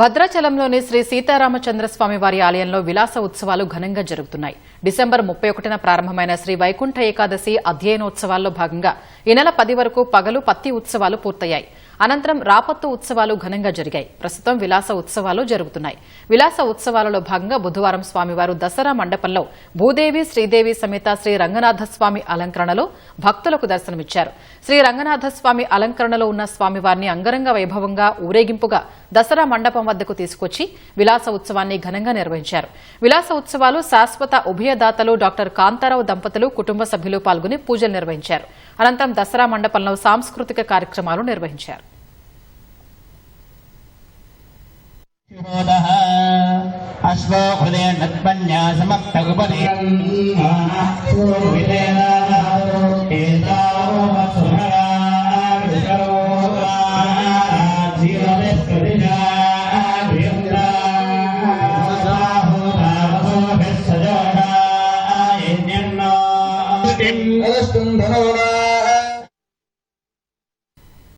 భద్రాచలంలోని శ్రీ సీతారామచంద్ర స్వామి వారి ఆలయంలో విలాస ఉత్సవాలు ఘనంగా జరుగుతున్నాయి. డిసెంబర్ ముప్పై ఒకటిన ప్రారంభమైన శ్రీ వైకుంఠ ఏకాదశి అధ్యయనోత్సవాల్లో భాగంగా ఈ నెల పది వరకు పగలు పత్తి ఉత్సవాలు పూర్తయ్యాయి. అనంతరం రాపత్తు ఉత్సవాలు ఘనంగా జరిగాయి. ప్రస్తుతం విలాస ఉత్సవాలు జరుగుతున్నాయి. విలాస ఉత్సవాలలో భాగంగా బుధవారం స్వామివారు దసరా మండపంలో భూదేవి శ్రీదేవి సమేత శ్రీ రంగనాథస్వామి అలంకరణలో భక్తులకు దర్శనమిచ్చారు. శ్రీ రంగనాథస్వామి అలంకరణలో ఉన్న స్వామివారిని అంగరంగ వైభవంగా ఊరేగింపుగా దసరా మండపం వద్దకు తీసుకొచ్చి విలాస ఉత్సవాన్ని ఘనంగా నిర్వహించారు. విలాస ఉత్సవాలు శాశ్వత ఉభయదాతలు డాక్టర్ కాంతారావు దంపతులు కుటుంబ సభ్యులు పాల్గొని పూజలు నిర్వహించారు. అనంతరం దసరా మండపంలో సాంస్కృతిక కార్యక్రమాలు నిర్వహించారు. Adastun